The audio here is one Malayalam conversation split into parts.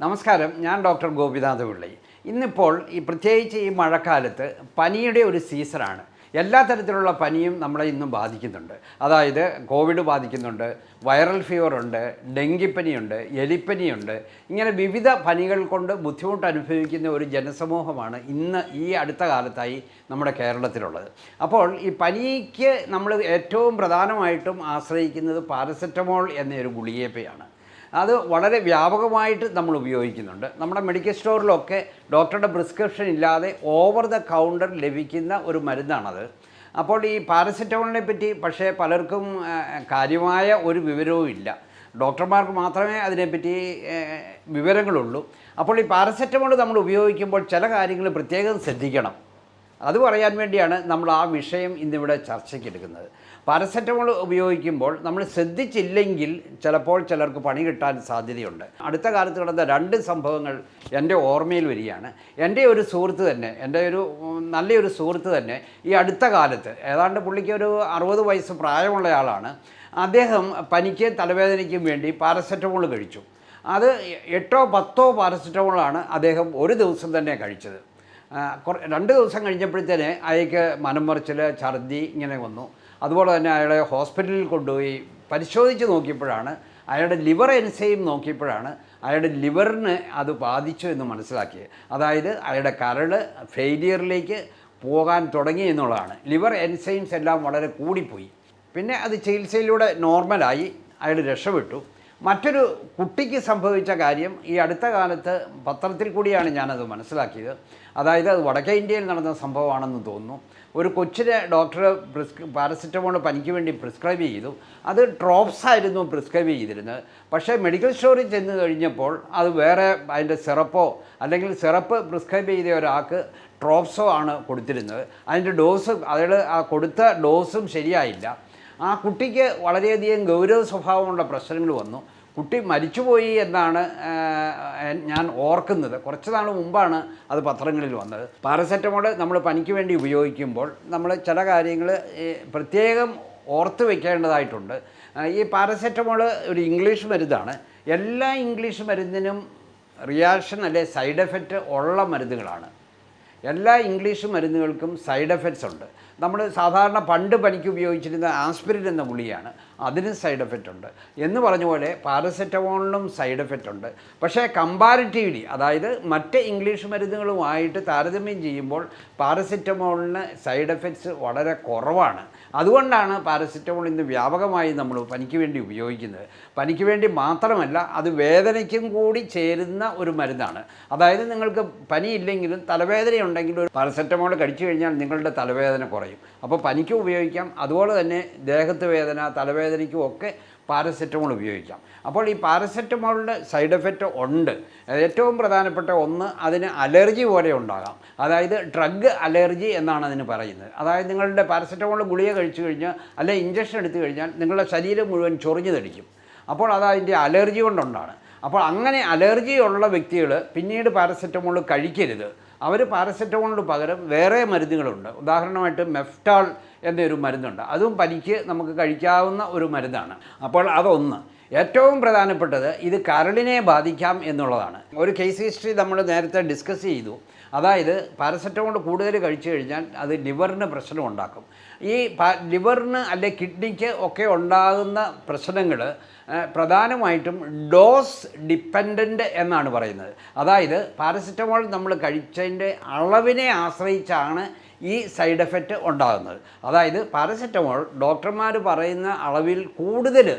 നമസ്കാരം ഞാൻ ഡോക്ടർ ഗോപിനാഥ് പിള്ളി ഇന്നിപ്പോൾ ഈ പ്രത്യേകിച്ച് ഈ മഴക്കാലത്ത് പനിയുടെ ഒരു സീസണാണ്. എല്ലാ തരത്തിലുള്ള പനിയും നമ്മളെ ഇന്നും ബാധിക്കുന്നുണ്ട്. അതായത് കോവിഡ് ബാധിക്കുന്നുണ്ട് വൈറൽ ഫീവർ ഉണ്ട് ഡെങ്കിപ്പനിയുണ്ട് എലിപ്പനിയുണ്ട് ഇങ്ങനെ വിവിധ പനികൾ കൊണ്ട് ബുദ്ധിമുട്ട് അനുഭവിക്കുന്ന ഒരു ജനസമൂഹമാണ് ഇന്ന് ഈ അടുത്ത കാലത്തായി നമ്മുടെ കേരളത്തിലുള്ളത്. അപ്പോൾ ഈ പനിക്ക് നമ്മൾ ഏറ്റവും പ്രധാനമായിട്ടും ആശ്രയിക്കുന്നത് പാരസെറ്റമോൾ എന്നൊരു ഗുളികയപ്പയാണ് അത് വളരെ വ്യാപകമായിട്ട് നമ്മൾ ഉപയോഗിക്കുന്നുണ്ട്. നമ്മുടെ മെഡിക്കൽ സ്റ്റോറിലൊക്കെ ഡോക്ടറുടെ പ്രിസ്ക്രിപ്ഷൻ ഇല്ലാതെ ഓവർ ദ കൗണ്ടർ ലഭിക്കുന്ന ഒരു മരുന്നാണത്. അപ്പോൾ ഈ പാരസെറ്റമോളിനെ പറ്റി പക്ഷേ പലർക്കും കാര്യമായ ഒരു വിവരവും ഇല്ല. ഡോക്ടർമാർക്ക് മാത്രമേ അതിനെപ്പറ്റി വിവരങ്ങളുള്ളൂ. അപ്പോൾ ഈ പാരസെറ്റമോൾ നമ്മൾ ഉപയോഗിക്കുമ്പോൾ ചില കാര്യങ്ങൾ പ്രത്യേകം ശ്രദ്ധിക്കണം. അത് പറയാൻ വേണ്ടിയാണ് നമ്മൾ ആ വിഷയം ഇന്നിവിടെ ചർച്ചയ്ക്ക് എടുക്കുന്നത്. പാരസെറ്റമോൾ ഉപയോഗിക്കുമ്പോൾ നമ്മൾ ശ്രദ്ധിച്ചില്ലെങ്കിൽ ചിലപ്പോൾ ചിലർക്ക് പണി കിട്ടാൻ സാധ്യതയുണ്ട്. അടുത്ത കാലത്ത് നടന്ന രണ്ട് സംഭവങ്ങൾ എന്റെ ഓർമ്മയിൽ വരികയാണ്. എന്റെ ഒരു സുഹൃത്ത് തന്നെ എന്റെ ഒരു നല്ലൊരു സുഹൃത്ത് തന്നെ ഈ അടുത്ത കാലത്ത് ഏതാണ്ട് പുള്ളിക്ക് ഒരു അറുപത് വയസ്സ് പ്രായമുള്ള ആളാണ്. അദ്ദേഹം പനിക്ക് തലവേദനയ്ക്കും വേണ്ടി പാരസെറ്റമോൾ കഴിച്ചു. അത് എട്ടോ പത്തോ പാരസെറ്റമോളാണ് അദ്ദേഹം ഒരു ദിവസം തന്നെ കഴിച്ചത്. രണ്ട് ദിവസം കഴിഞ്ഞപ്പോഴത്തേന് അയാൾക്ക് മനം മറിച്ചിൽ ഛർദി ഇങ്ങനെ വന്നു. അതുപോലെ തന്നെ അയാളെ ഹോസ്പിറ്റലിൽ കൊണ്ടുപോയി പരിശോധിച്ച് നോക്കിയപ്പോഴാണ് അയാളുടെ ലിവർ എൻസൈം നോക്കിയപ്പോഴാണ് അയാളുടെ ലിവറിന് അത് ബാധിച്ചു എന്ന് മനസ്സിലാക്കിയത്. അതായത് അയാളുടെ കരൾ ഫെയിലിയറിലേക്ക് പോകാൻ തുടങ്ങി എന്നുള്ളതാണ്. ലിവർ എൻസൈംസ് എല്ലാം വളരെ കൂടിപ്പോയി. പിന്നെ അത് ചികിത്സയിലൂടെ നോർമലായി അയാൾ രക്ഷപ്പെട്ടു. മറ്റൊരു കുട്ടിക്ക് സംഭവിച്ച കാര്യം ഈ അടുത്ത കാലത്ത് പത്രത്തിൽ കൂടിയാണ് ഞാനത് മനസ്സിലാക്കിയത്. അതായത് അത് വടക്കേ ഇന്ത്യയിൽ നടന്ന സംഭവമാണെന്ന് തോന്നുന്നു. ഒരു കൊച്ചിനെ ഡോക്ടർ പ്രിസ്ക് പാരസെറ്റമോൾ പനിക്ക് വേണ്ടി പ്രിസ്ക്രൈബ് ചെയ്തു. അത് ഡ്രോപ്സ് ആയിരുന്നു പ്രിസ്ക്രൈബ് ചെയ്തിരുന്നത്. പക്ഷേ മെഡിക്കൽ സ്റ്റോറിൽ ചെന്ന് കഴിഞ്ഞപ്പോൾ അത് വേറെ അതിന്റെ സിറപ്പോ അല്ലെങ്കിൽ സിറപ്പ് പ്രിസ്ക്രൈബ് ചെയ്ത ഒരാൾക്ക് ഡ്രോപ്സോ ആണ് കൊടുത്തിരുന്നത്. അതിന്റെ ഡോസ് അതായത് ആ കൊടുത്ത ഡോസും ശരിയായില്ല. ആ കുട്ടിക്ക് വളരെയധികം ഗൗരവ സ്വഭാവമുള്ള പ്രശ്നങ്ങൾ വന്നു. കുട്ടി മരിച്ചുപോയി എന്നാണ് ഞാൻ ഓർക്കുന്നത്. കുറച്ച് നാൾ മുമ്പാണ് അത് പത്രങ്ങളിൽ വന്നത്. പാരസെറ്റമോൾ നമ്മൾ പനിക്ക് വേണ്ടി ഉപയോഗിക്കുമ്പോൾ നമ്മൾ ചില കാര്യങ്ങൾ പ്രത്യേകം ഓർത്ത് വെക്കേണ്ടതായിട്ടുണ്ട്. ഈ പാരസെറ്റമോൾ ഒരു ഇംഗ്ലീഷ് മരുന്നാണ്. എല്ലാ ഇംഗ്ലീഷ് മരുന്നിനും റിയാക്ഷൻ അല്ലെ സൈഡ് എഫക്റ്റ് ഉള്ള മരുന്നുകളാണ്. എല്ലാ ഇംഗ്ലീഷ് മരുന്നുകൾക്കും സൈഡ് എഫക്ട്സ് ഉണ്ട്. നമ്മൾ സാധാരണ പണ്ട് പനിക്ക് ഉപയോഗിച്ചിരുന്ന ആസ്പിരിൻ എന്ന ഗുളിയാണ് അതിനും സൈഡ് എഫക്റ്റ് ഉണ്ട്. എന്ന് പറഞ്ഞ പോലെ പാരസെറ്റമോളിനും സൈഡ് എഫക്റ്റ് ഉണ്ട്. പക്ഷേ കമ്പാരിറ്റീവ്ലി അതായത് മറ്റ് ഇംഗ്ലീഷ് മരുന്നുകളുമായിട്ട് താരതമ്യം ചെയ്യുമ്പോൾ പാരസെറ്റമോളിന് സൈഡ് എഫക്ട്സ് വളരെ കുറവാണ്. അതുകൊണ്ടാണ് പാരസെറ്റമോൾ ഇന്ന് വ്യാപകമായി നമ്മൾ പനിക്ക് വേണ്ടി ഉപയോഗിക്കുന്നത്. പനിക്ക് വേണ്ടി മാത്രമല്ല അത് വേദനയ്ക്കും കൂടി ചേരുന്ന ഒരു മരുന്നാണ്. അതായത് നിങ്ങൾക്ക് പനിയില്ലെങ്കിലും തലവേദന ഉണ്ടെങ്കിലും ഒരു പാരസെറ്റമോൾ കഴിച്ചു കഴിഞ്ഞാൽ നിങ്ങളുടെ തലവേദന കുറയും. അപ്പോൾ പനിക്കും ഉപയോഗിക്കാം. അതുപോലെ തന്നെ ദേഹത്ത് വേദന തലവേദനയ്ക്കും ഒക്കെ പാരസെറ്റമോൾ ഉപയോഗിക്കാം. അപ്പോൾ ഈ പാരസെറ്റമോളിന്റെ സൈഡ് എഫക്റ്റ് ഉണ്ട്. ഏറ്റവും പ്രധാനപ്പെട്ട ഒന്ന് അതിന് അലർജി പോലെ ഉണ്ടാകാം. അതായത് ഡ്രഗ് അലർജി എന്നാണ് അതിന് പറയുന്നത്. അതായത് നിങ്ങളുടെ പാരസെറ്റമോൾ ഗുളിക കഴിച്ചു കഴിഞ്ഞാൽ അല്ലെ ഇഞ്ചക്ഷൻ എടുത്തു കഴിഞ്ഞാൽ നിങ്ങളുടെ ശരീരം മുഴുവൻ ചൊറിഞ്ഞു തടിക്കും. അപ്പോൾ അത് അലർജി കൊണ്ടുണ്ടാണ്. അപ്പോൾ അങ്ങനെ അലർജി ഉള്ള വ്യക്തികൾ പിന്നീട് പാരസെറ്റമോൾ കഴിക്കരുത്. അവർ പാരസെറ്റമോളിന് പകരം വേറെ മരുന്നുകളുണ്ട്. ഉദാഹരണമായിട്ട് മെഫ്റ്റാൾ എന്നൊരു മരുന്നുണ്ട്. അതും പനിക്ക് നമുക്ക് കഴിക്കാവുന്ന ഒരു മരുന്നാണ്. അപ്പോൾ അതൊന്ന്. ഏറ്റവും പ്രധാനപ്പെട്ടത് ഇത് കരളിനെ ബാധിക്കാം എന്നുള്ളതാണ്. ഒരു കേസ് ഹിസ്റ്ററി നമ്മൾ നേരത്തെ ഡിസ്കസ് ചെയ്തു. അതായത് പാരസെറ്റമോൾ കൂടുതൽ കഴിച്ചു കഴിഞ്ഞാൽ അത് ലിവറിന് പ്രശ്നം ഉണ്ടാക്കും. ഈ ലിവറിന് അല്ലെ കിഡ്നിക്ക് ഒക്കെ ഉണ്ടാകുന്ന പ്രശ്നങ്ങൾ പ്രധാനമായിട്ടും ഡോസ് ഡിപ്പെൻഡന്റ് എന്നാണ് പറയുന്നത്. അതായത് പാരസെറ്റമോൾ നമ്മൾ കഴിച്ചതിന്റെ അളവിനെ ആശ്രയിച്ചാണ് ഈ സൈഡ് എഫക്റ്റ് ഉണ്ടാകുന്നത്. അതായത് പാരസെറ്റമോൾ ഡോക്ടർമാർ പറയുന്ന അളവിൽ കൂടുതൽ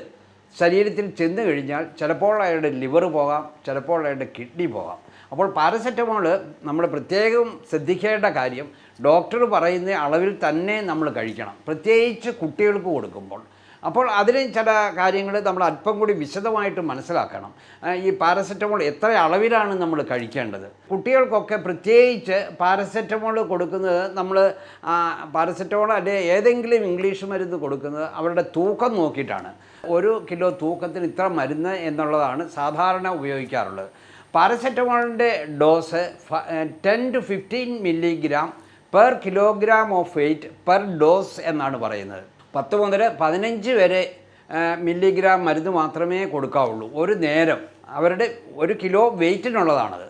ശരീരത്തിൽ ചെന്ന് കഴിഞ്ഞാൽ ചിലപ്പോൾ അയാളുടെ ലിവർ പോകാം ചിലപ്പോൾ അയാളുടെ കിഡ്നി പോകാം. അപ്പോൾ പാരസെറ്റമോൾ നമ്മൾ പ്രത്യേകം ശ്രദ്ധിക്കേണ്ട കാര്യം ഡോക്ടർ പറയുന്ന അളവിൽ തന്നെ നമ്മൾ കഴിക്കണം. പ്രത്യേകിച്ച് കുട്ടികൾക്ക് കൊടുക്കുമ്പോൾ. അപ്പോൾ അതിൽ ചില കാര്യങ്ങൾ നമ്മൾ അല്പം കൂടി വിശദമായിട്ട് മനസ്സിലാക്കണം. ഈ പാരസെറ്റമോൾ എത്ര അളവിലാണ് നമ്മൾ കഴിക്കേണ്ടത്? കുട്ടികൾക്കൊക്കെ പ്രത്യേകിച്ച് പാരസെറ്റമോൾ കൊടുക്കുന്നത് നമ്മൾ പാരസെറ്റമോൾ അല്ലെ ഏതെങ്കിലും ഇംഗ്ലീഷ് മരുന്ന് കൊടുക്കുന്നത് അവരുടെ തൂക്കം നോക്കിയിട്ടാണ്. ഒരു കിലോ തൂക്കത്തിന് ഇത്ര മരുന്ന് എന്നുള്ളതാണ് സാധാരണ ഉപയോഗിക്കാറുള്ളത്. പാരസെറ്റമോളിന്റെ dose ten to fifteen milligram per kilogram of weight per dose എന്നാണ് പറയുന്നത്. പത്ത് മുതൽ പതിനഞ്ച് വരെ മില്ലിഗ്രാം മരുന്ന് മാത്രമേ കൊടുക്കാവുള്ളൂ. ഒരു നേരം. അവരുടെ ഒരു കിലോ വെയിറ്റിനുള്ളതാണത്.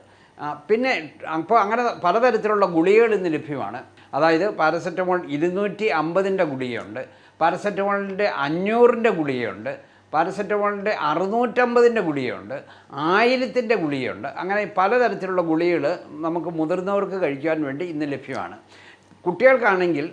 പിന്നെ അപ്പോൾ അങ്ങനെ പലതരത്തിലുള്ള ഗുളികൾ ഇന്ന് ലഭ്യമാണ്. അതായത് പാരസെറ്റമോൾ ഇരുന്നൂറ്റി അമ്പതിന്റെ ഗുളികയുണ്ട്. പാരസെറ്റമോളിന്റെ അഞ്ഞൂറിന്റെ ഗുളികയുണ്ട്. പാരസെറ്റമോളിന്റെ അറുന്നൂറ്റമ്പതിന്റെ ഗുളികയുണ്ട്. ആയിരത്തിന്റെ ഗുളികയുണ്ട്. അങ്ങനെ പലതരത്തിലുള്ള ഗുളികൾ നമുക്ക് മുതിർന്നവർക്ക് കഴിക്കാൻ വേണ്ടി ഇന്ന് ലഭ്യമാണ്. കുട്ടികൾക്കാണെങ്കിൽ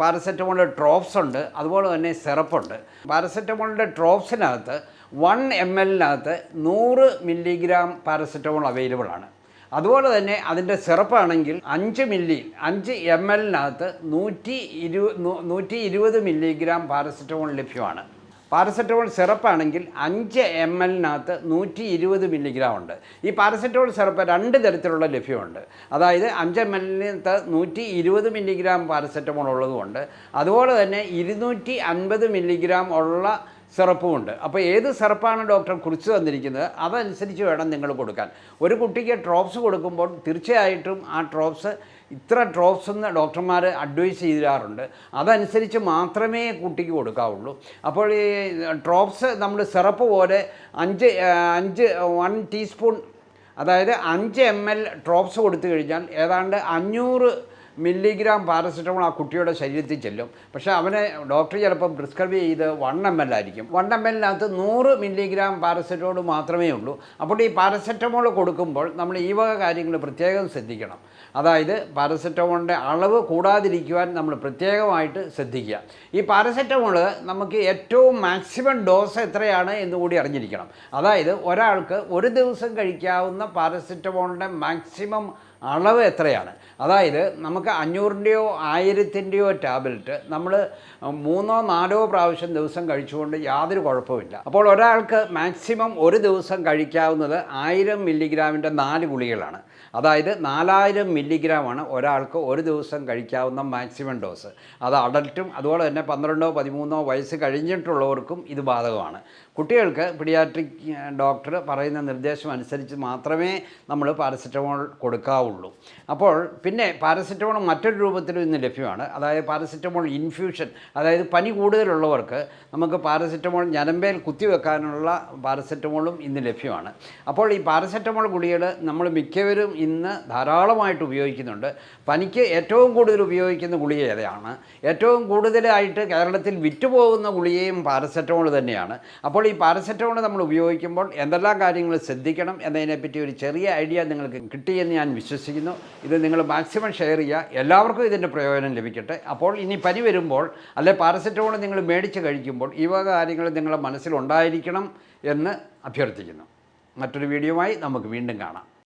പാരസെറ്റമോളിന്റെ ഡ്രോപ്സ് ഉണ്ട് അതുപോലെ തന്നെ സിറപ്പുണ്ട്. പാരസെറ്റമോളിന്റെ ഡ്രോപ്സിനകത്ത് വൺ എം എല്ലിനകത്ത് നൂറ് മില്ലിഗ്രാം പാരസെറ്റമോൾ അവൈലബിൾ ആണ്. അതുപോലെ തന്നെ അതിന്റെ സിറപ്പാണെങ്കിൽ അഞ്ച് മില്ലി അഞ്ച് എം എല്ലിനകത്ത് നൂറ്റി ഇരു നൂറ്റി ഇരുപത് മില്ലിഗ്രാം പാരസെറ്റമോൾ ലഭ്യമാണ്. പാരസെറ്റമോൾ സിറപ്പാണെങ്കിൽ അഞ്ച് എം എല്ലിനകത്ത് നൂറ്റി ഇരുപത് മില്ലിഗ്രാം ഉണ്ട്. ഈ പാരസെറ്റമോൾ സിറപ്പ് രണ്ട് തരത്തിലുള്ള ലഭ്യമുണ്ട്. അതായത് അഞ്ച് എം എല്ലിനകത്ത് നൂറ്റി ഇരുപത് മില്ലിഗ്രാം പാരസെറ്റമോൾ ഉള്ളതുകൊണ്ട് അതുപോലെ തന്നെ ഇരുന്നൂറ്റി അൻപത് മില്ലിഗ്രാം ഉള്ള സിറപ്പുമുണ്ട്. അപ്പോൾ ഏത് സിറപ്പാണ് ഡോക്ടർ കുറിച്ച് തന്നിരിക്കുന്നത്? അതനുസരിച്ച് വേണം നിങ്ങൾ കൊടുക്കാൻ. ഒരു കുട്ടിക്ക് ഡ്രോപ്സ് കൊടുക്കുമ്പോൾ തീർച്ചയായിട്ടും ആ ഡ്രോപ്സ് ഇത്ര ഡ്രോപ്സ് എന്ന് ഡോക്ടർമാർ അഡ്വൈസ് ചെയ്യാറുണ്ട് അതനുസരിച്ച് മാത്രമേ കുട്ടിക്ക് കൊടുക്കാവുള്ളൂ. അപ്പോൾ ഈ ഡ്രോപ്സ് നമ്മൾ സിറപ്പ് പോലെ അഞ്ച് അഞ്ച് വൺ ടീസ്പൂൺ അതായത് അഞ്ച് എം എൽ ഡ്രോപ്സ് കൊടുത്തു കഴിഞ്ഞാൽ ഏതാണ്ട് അഞ്ഞൂറ് മില്ലിഗ്രാം പാരസെറ്റമോൾ ആ കുട്ടിയുടെ ശരീരത്തിൽ ചെല്ലും. പക്ഷേ അവനെ ഡോക്ടർ ചിലപ്പം പ്രിസ്ക്രൈബ് ചെയ്ത് വൺ എം എൽ ആയിരിക്കും. വൺ എം എല്ലിനകത്ത് നൂറ് മില്ലിഗ്രാം പാരസെറ്റമോൾ മാത്രമേ ഉള്ളൂ. അപ്പോൾ ഈ പാരസെറ്റമോൾ കൊടുക്കുമ്പോൾ നമ്മൾ ഈ വക കാര്യങ്ങൾ പ്രത്യേകം ശ്രദ്ധിക്കണം. അതായത് പാരസെറ്റമോളിന്റെ അളവ് കൂടാതിരിക്കുവാൻ നമ്മൾ പ്രത്യേകമായിട്ട് ശ്രദ്ധിക്കുക. ഈ പാരസെറ്റമോൾ നമുക്ക് ഏറ്റവും മാക്സിമം ഡോസ് എത്രയാണ് എന്ന് കൂടി അറിഞ്ഞിരിക്കണം. അതായത് ഒരാൾക്ക് ഒരു ദിവസം കഴിക്കാവുന്ന പാരസെറ്റമോളിന്റെ മാക്സിമം അളവ് എത്രയാണ്? അതായത് നമുക്ക് അഞ്ഞൂറിന്റെയോ ആയിരത്തിന്റെയോ ടാബ്ലറ്റ് നമ്മൾ മൂന്നോ നാലോ പ്രാവശ്യം ദിവസം കഴിച്ചുകൊണ്ട് യാതൊരു കുഴപ്പമില്ല അപ്പോൾ ഒരാൾക്ക് മാക്സിമം ഒരു ദിവസം കഴിക്കാവുന്നത് ആയിരം മില്ലിഗ്രാമിന്റെ നാല് ഗുളികളാണ് അതായത് നാലായിരം മില്ലിഗ്രാമാണ് ഒരാൾക്ക് ഒരു ദിവസം കഴിക്കാവുന്ന മാക്സിമം ഡോസ്. അത് അഡൽട്ടും അതുപോലെ തന്നെ പന്ത്രണ്ടോ പതിമൂന്നോ വയസ്സ് കഴിഞ്ഞിട്ടുള്ളവർക്കും ഇത് ബാധകമാണ്. കുട്ടികൾക്ക് പിഡിയാട്രിക് ഡോക്ടർ പറയുന്ന നിർദ്ദേശം അനുസരിച്ച് മാത്രമേ നമ്മൾ പാരസെറ്റമോൾ കൊടുക്കാവുള്ളൂ അപ്പോൾ പിന്നെ പാരസെറ്റമോൾ മറ്റൊരു രൂപത്തിലും ഇന്ന് ലഭ്യമാണ്. അതായത് പാരസെറ്റമോൾ ഇൻഫ്യൂഷൻ അതായത് പനി കൂടുതലുള്ളവർക്ക് നമുക്ക് പാരസെറ്റമോൾ ഞരമ്പേൽ കുത്തിവെക്കാനുള്ള പാരസെറ്റമോളും ഇന്ന് ലഭ്യമാണ്. അപ്പോൾ ഈ പാരസെറ്റമോൾ ഗുളികൾ നമ്മൾ മിക്കവരും ഇന്ന് ധാരാളമായിട്ട് ഉപയോഗിക്കുന്നുണ്ട്. പനിക്ക് ഏറ്റവും കൂടുതൽ ഉപയോഗിക്കുന്ന ഗുളിക ഏതാണ്? ഏറ്റവും കൂടുതലായിട്ട് കേരളത്തിൽ വിറ്റുപോകുന്ന ഗുളികയും പാരസെറ്റമോൾ തന്നെയാണ്. അപ്പോൾ ഈ പാരസെറ്റമോൾ നമ്മൾ ഉപയോഗിക്കുമ്പോൾ എന്തെല്ലാം കാര്യങ്ങൾ ശ്രദ്ധിക്കണം എന്നതിനെപ്പറ്റി ഒരു ചെറിയ ഐഡിയ നിങ്ങൾക്ക് കിട്ടിയെന്ന് ഞാൻ വിശ്വസിക്കുന്നു ഇത് നിങ്ങൾ മാക്സിമം ഷെയർ ചെയ്യുക. എല്ലാവർക്കും ഇതിന്റെ പ്രയോജനം ലഭിക്കട്ടെ. അപ്പോൾ ഇനി പനി വരുമ്പോൾ അല്ലെ പാരസെറ്റമോൾ നിങ്ങൾ മേടിച്ച് കഴിക്കുമ്പോൾ ഈ വക കാര്യങ്ങൾ നിങ്ങളുടെ മനസ്സിലുണ്ടായിരിക്കണം എന്ന് അഭ്യർത്ഥിക്കുന്നു. മറ്റൊരു വീഡിയോയുമായി നമുക്ക് വീണ്ടും കാണാം.